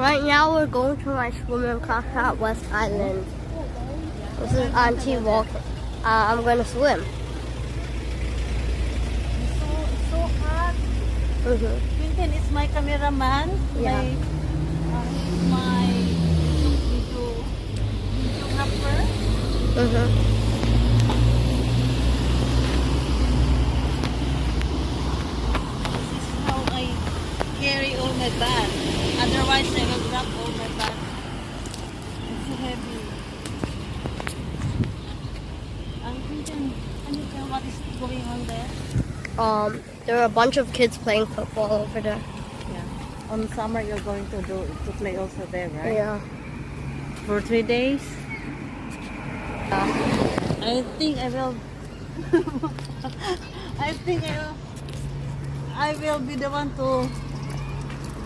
Right now we're going to my swimming class at West Island. This is Auntie Walk. Uh, I'm gonna swim. So, so hot. hmm Quinten is my cameraman. Yeah. My, uh, my video, videographer. hmm This is how I carry all my bag. Otherwise, I will drop all my bag. It's so heavy. Quinten, can you tell what is going on there? Um, there are a bunch of kids playing football over there. Yeah. On summer, you're going to do to play also there, right? Yeah. For three days. Yeah. I think I will. I think I will. I will be the one to go with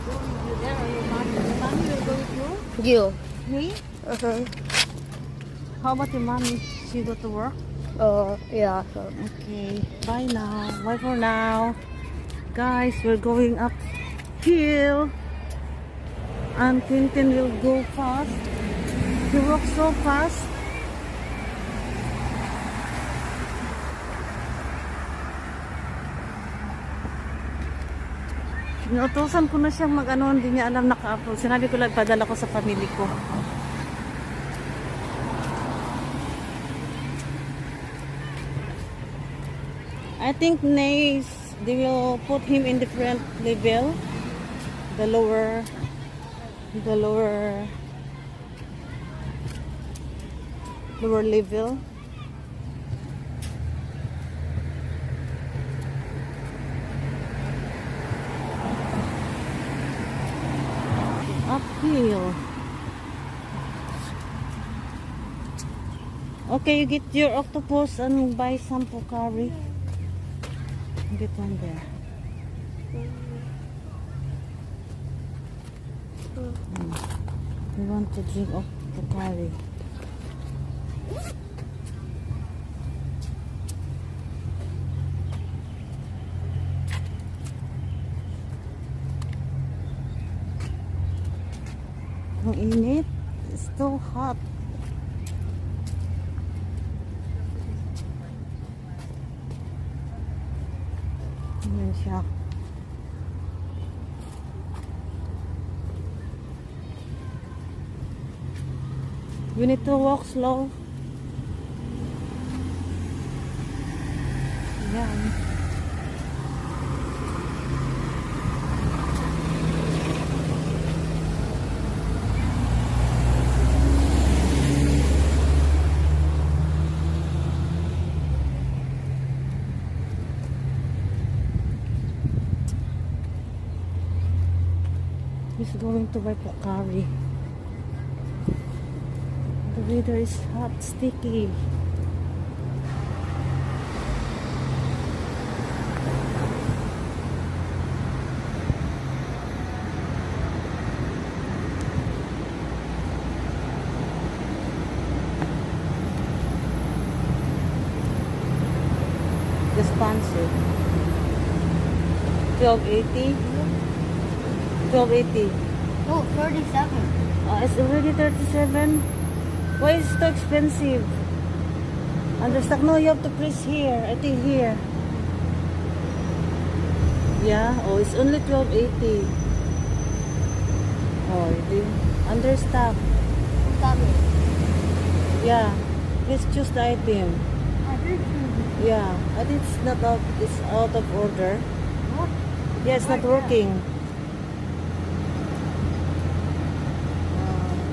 you there. Or your mommy? Your mommy will go with You. you. Me? Uh-huh. How about your mommy? She go to work. Oh, yeah. So. Okay. Bye now. Bye for now. Guys, we're going up hill. And Quintin will go fast. He walks so fast. Inutosan ko na siyang mag-ano, hindi niya alam naka-upload. Sinabi ko lang, padala ko sa family ko. I think Nays, they will put him in different level. The lower, the lower, lower level. Uphill. Okay, you get your octopus and buy some curry. Get one there. Mm. We want to drink of the Ang init. It's so hot. Ayan siya. We need to walk slow. Yan. He's going to buy Pocari. The weather is hot, sticky. Sponsor. 1280. 1280. No, 37. Uh, it's already 37. Why is it so expensive? Understock? No, you have to press here. I think here. Yeah. Oh, it's only 1280. Oh, you think? Understock. Yeah. Please choose the item. I did choose Yeah. I think it's not out. It's out of order. What? Yeah, it's not working.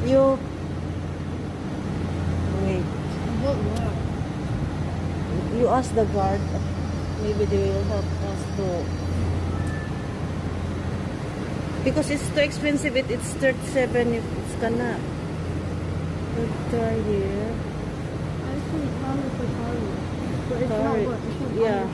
You. Wait. You ask the guard. Maybe they will help us to. Because it's too expensive. It, it's 37. if It's gonna. Try here. I see Tommy for Tommy. But it's not what Yeah.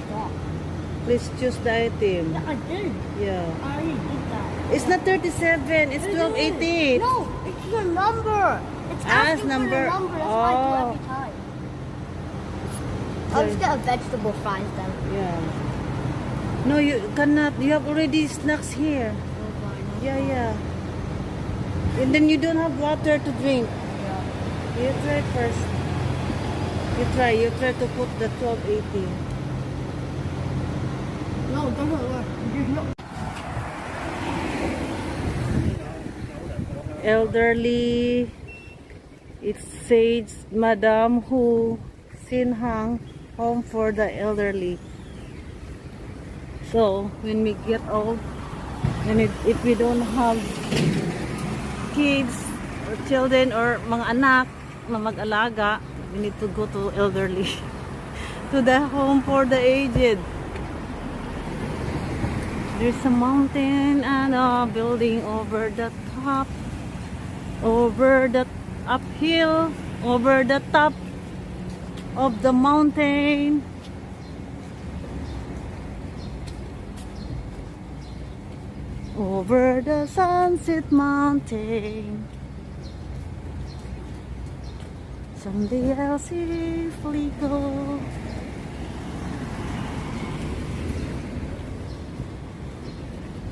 Please choose the item. Yeah, I did. Yeah. I did that. It's not 37. It's It is. 1288. No, your number. It's asking it's for number. number. That's what I do Oh. every time. I'll just get a vegetable fries then. Yeah. No, you cannot. You have already snacks here. Oh. Yeah, yeah. And then you don't have water to drink. Yeah. You try first. You try. You try to put the 1280. No, don't worry. Elderly. It says Madam Who Sinhang Home for the Elderly. So, when we get old, and if, if we don't have kids or children or mga anak na mag-alaga, we need to go to elderly. to the home for the aged. There's a mountain and a building over the top over the uphill, over the top of the mountain. Over the sunset mountain. Someday I'll safely go.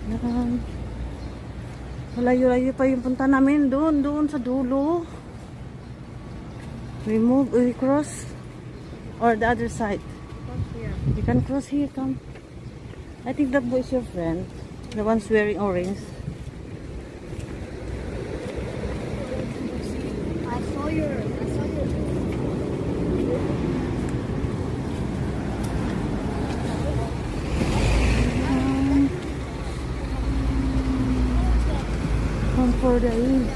Yan. Malayo-layo pa yung punta namin doon, doon sa dulo. We move, we cross or the other side. You can cross here, come. I think that boy is your friend. The one's wearing orange. I saw your. I saw your. Um, Home for the ages.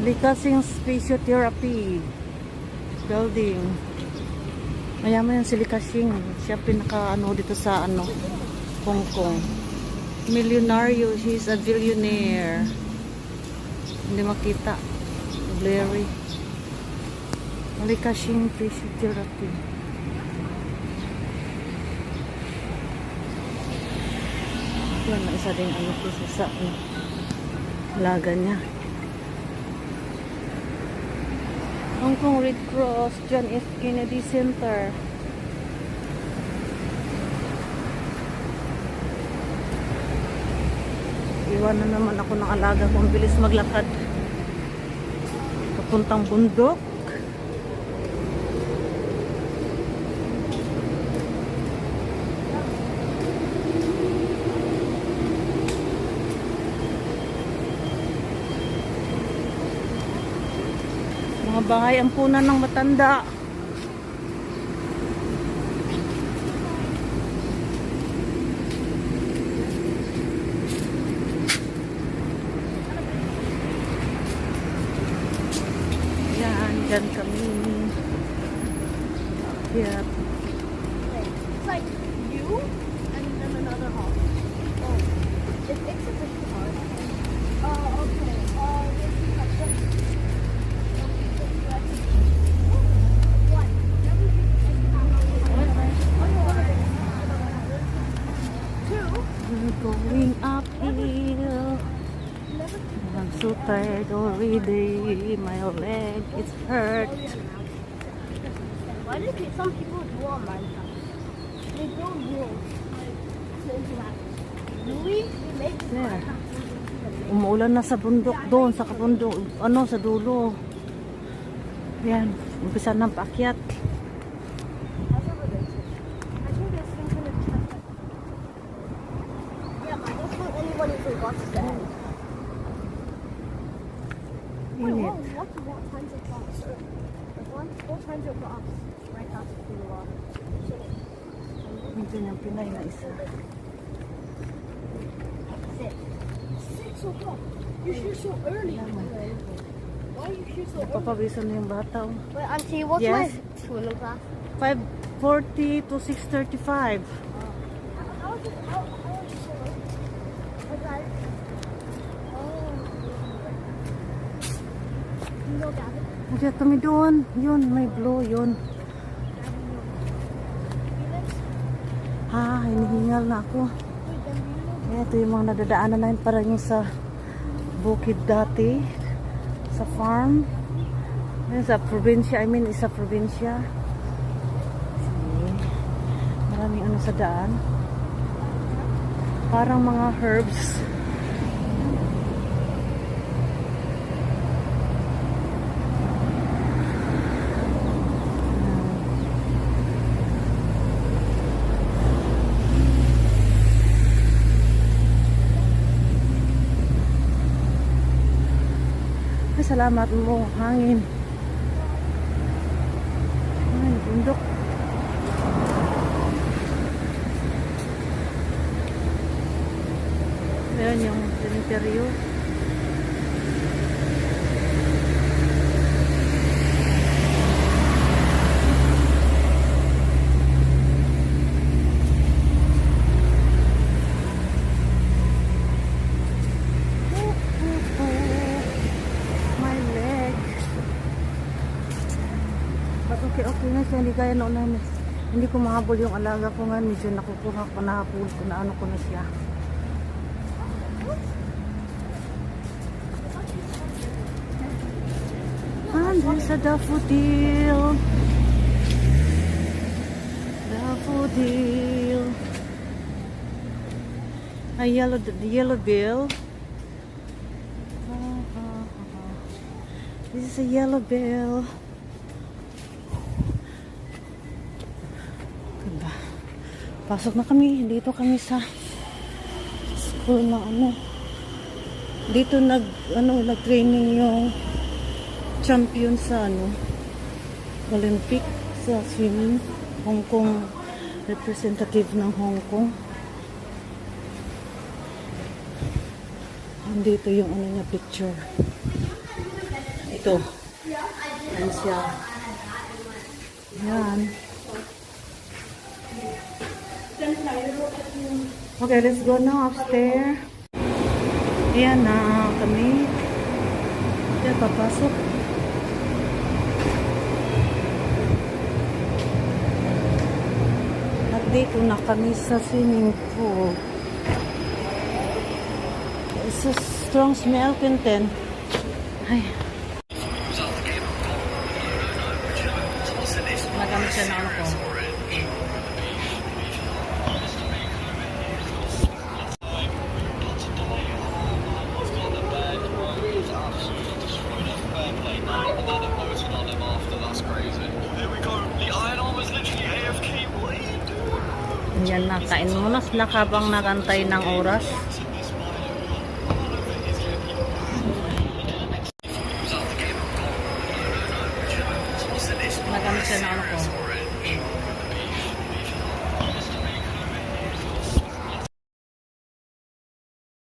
Likasing Physiotherapy Building. Mayaman yung si Likasing. Siya pinaka ano dito sa ano, Hong Kong. Millionario. He's a billionaire. Hindi makita. Blurry. Likasing Physiotherapy. Yan, na isa din ano ko sa ano, laga niya. Hong Kong Red Cross, John F. Kennedy Center. Iwan na naman ako ng alaga ko. Ang bilis maglakad. Papuntang bundok. Mga bahay ang punan ng matanda. Yan, dyan kami. It's like you and then another house. Oh, it makes a different house. Oh, okay. Uh, this is like this. What? Two. We're going uphill. I'm so tired already. My leg is hurt. Why do some people do on Minecraft? They make this There. Umuulan na sa bundok doon, sa kabundok, ano, sa dulo. Yan, umpisa ng paakyat. 100 bucks. This one, 400 bucks. Right after the water. Hindi ng Pinay na isa. Six. Six o'clock. You're so early. Why you here so early? Napapabisan na yung bata. Oh. Wait, auntie, what's yes. my school 5.40 to 6.35. Oh. Uh, how, how, how, Nandiyan kami doon. Yun, may blue yun. Ha, hinihingal na ako. Ito yung mga nadadaanan namin para yung sa bukid dati. Sa farm. Yan, sa probinsya. I mean, sa probinsya. See? sa daan. Parang mga herbs. Ay, salamat mo, hangin. Ay, bundok. Ayan yung cemetery. My leg. But okay, okay na siya. Hindi kaya noon na hindi ko mahabol yung alaga ko nga. Medyo nakukuha ko, nahabol ko, na ano ko na siya. And there's a daffodil. Daffodil. A yellow, the yellow bill. Ah, ah, ah. This is a yellow bill. Pasok na kami. Dito kami sa school na ano. Dito nag ano nag-training yung champion sa ano Olympic sa swimming Hong Kong representative ng Hong Kong. Andito yung ano niya picture. Ito. Yan siya. Yan okay let's go now upstairs Ayan na kami. Diyan papasok. At dito na kami sa swimming pool. It's a strong smell, Quinten. Ay. Nagamit siya na ano ko. Here we go. The iron arm was literally AFK. What are you doing? Yan na, kain muna sila habang nagantay ng oras.